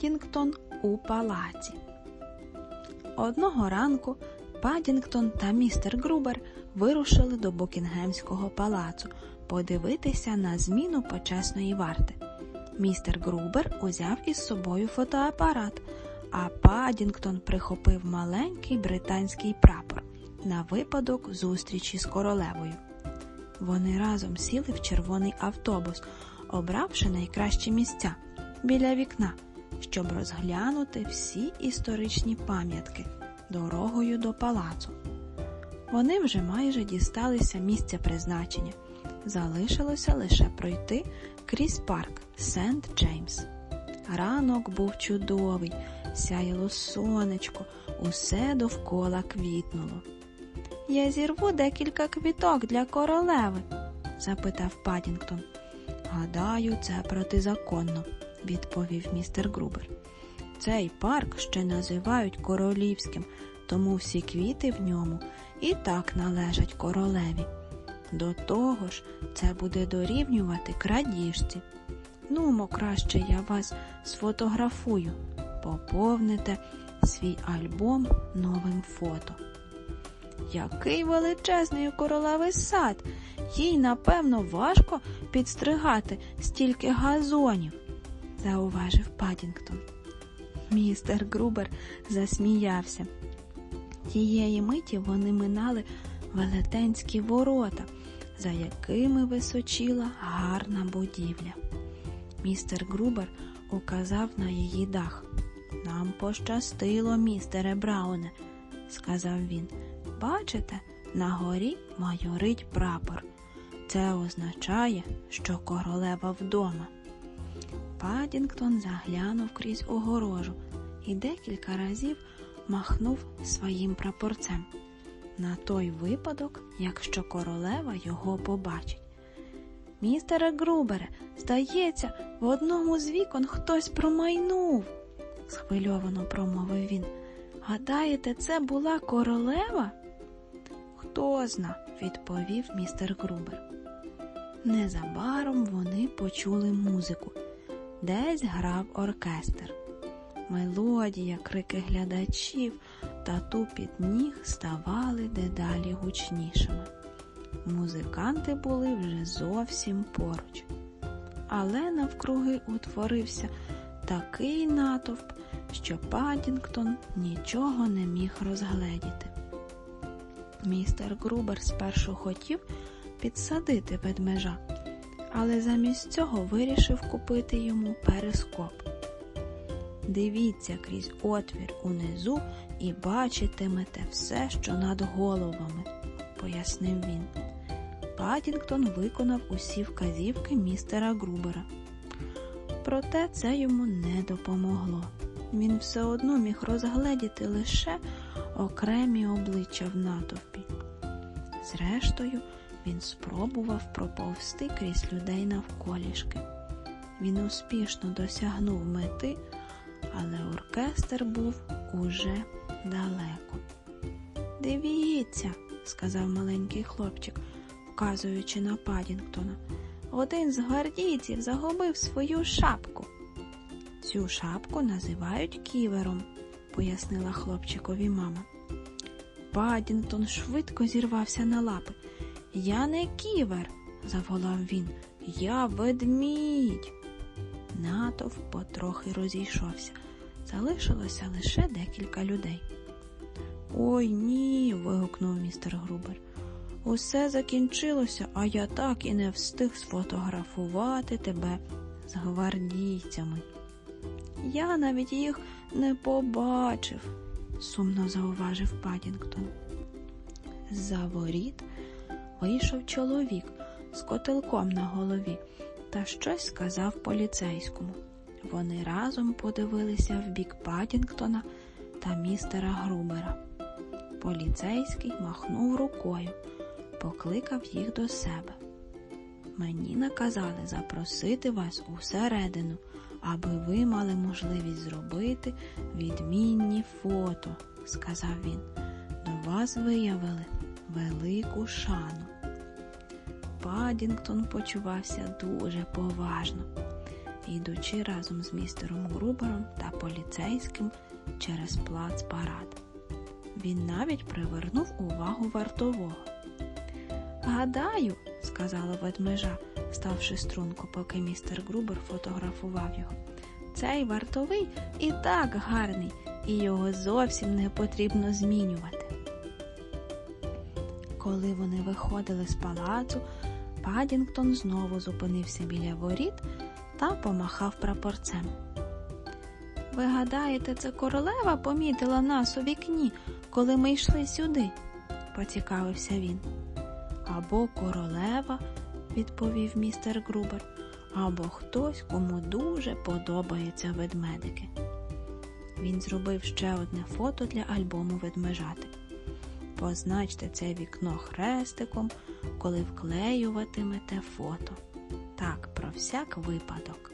Падінгтон у палаці. Одного ранку Падінгтон та містер Грубер вирушили до Букінгемського палацу подивитися на зміну почесної варти. Містер Грубер узяв із собою фотоапарат, а Падінгтон прихопив маленький британський прапор на випадок зустрічі з королевою. Вони разом сіли в червоний автобус, обравши найкращі місця біля вікна, щоб розглянути всі історичні пам'ятки дорогою до палацу. Вони вже майже дісталися місця призначення. Залишилося лише пройти крізь парк Сент Джеймс. Ранок був чудовий, сяяло сонечко, усе довкола квітнуло. Я зірву декілька квіток для королеви, запитав Падінгтон. Гадаю, це протизаконно, відповів містер Грубер. Цей парк ще називають королівським, тому всі квіти в ньому і так належать королеві. До того ж, це буде дорівнювати крадіжці. Нумо, краще я вас сфотографую, поповните свій альбом новим фото. Який величезний у королеви сад! Їй, напевно, важко підстригати стільки газонів, зауважив Падінгтон. Містер Грубер засміявся. Тієї миті вони минали велетенські ворота, за якими височила гарна будівля. Містер Грубер указав на її дах. Нам пощастило, містере Брауне, сказав він. Бачите, на горі майорить прапор. Це означає, що королева вдома. Падінгтон заглянув крізь огорожу і декілька разів махнув своїм прапорцем на той випадок, якщо королева його побачить. Містере Грубере, здається, в одному з вікон хтось промайнув, схвильовано промовив він. Гадаєте, це була королева? Хто зна, відповів містер Грубер. Незабаром вони почули музику. Десь грав оркестр. Мелодія, крики глядачів та тупіт ніг ставали дедалі гучнішими. Музиканти були вже зовсім поруч. Але навкруги утворився такий натовп, що Падінгтон нічого не міг розгледіти. Містер Грубер спершу хотів підсадити ведмежа, але замість цього вирішив купити йому перископ. Дивіться крізь отвір унизу і бачитимете все, що над головами, пояснив він. Падінгтон виконав усі вказівки містера Грубера. Проте це йому не допомогло. Він все одно міг розгледіти лише окремі обличчя в натовпі. Зрештою, він спробував проповзти крізь людей навколішки. Він успішно досягнув мети, але оркестр був уже далеко. Дивіться, сказав маленький хлопчик, вказуючи на Падінгтона. Один з гвардійців загубив свою шапку. Цю шапку називають ківером, пояснила хлопчикові мама. Падінгтон швидко зірвався на лапи. Я не ківер, заволав він. Я ведмідь. Натовп потрохи розійшовся. Залишилося лише декілька людей. Ой ні. вигукнув містер Грубер. Усе закінчилося, а я так і не встиг сфотографувати тебе з гвардійцями. Я навіть їх не побачив, сумно зауважив Падінгтон. З-за воріт вийшов чоловік з котелком на голові та щось сказав поліцейському. Вони разом подивилися в бік Падінгтона та містера Грубера. Поліцейський махнув рукою, покликав їх до себе. Мені наказали запросити вас усередину, аби ви мали можливість зробити відмінні фото, сказав він. До вас виявили велику шану. Падінгтон почувався дуже поважно. йдучи разом з містером Грубером та поліцейським через плац парад. Він навіть привернув увагу вартового. Гадаю, сказала ведмежа, ставши струнку, поки містер Грубер фотографував його. Цей вартовий і так гарний, і його зовсім не потрібно змінювати. Коли вони виходили з палацу, Падінгтон знову зупинився біля воріт та помахав прапорцем. Ви гадаєте, це королева помітила нас у вікні, коли ми йшли сюди? поцікавився він. Або королева, відповів містер Грубер, або хтось, кому дуже подобаються ведмедики. Він зробив ще одне фото для альбому ведмежати. Позначте це вікно хрестиком, коли вклеюватимете фото. Так, про всяк випадок.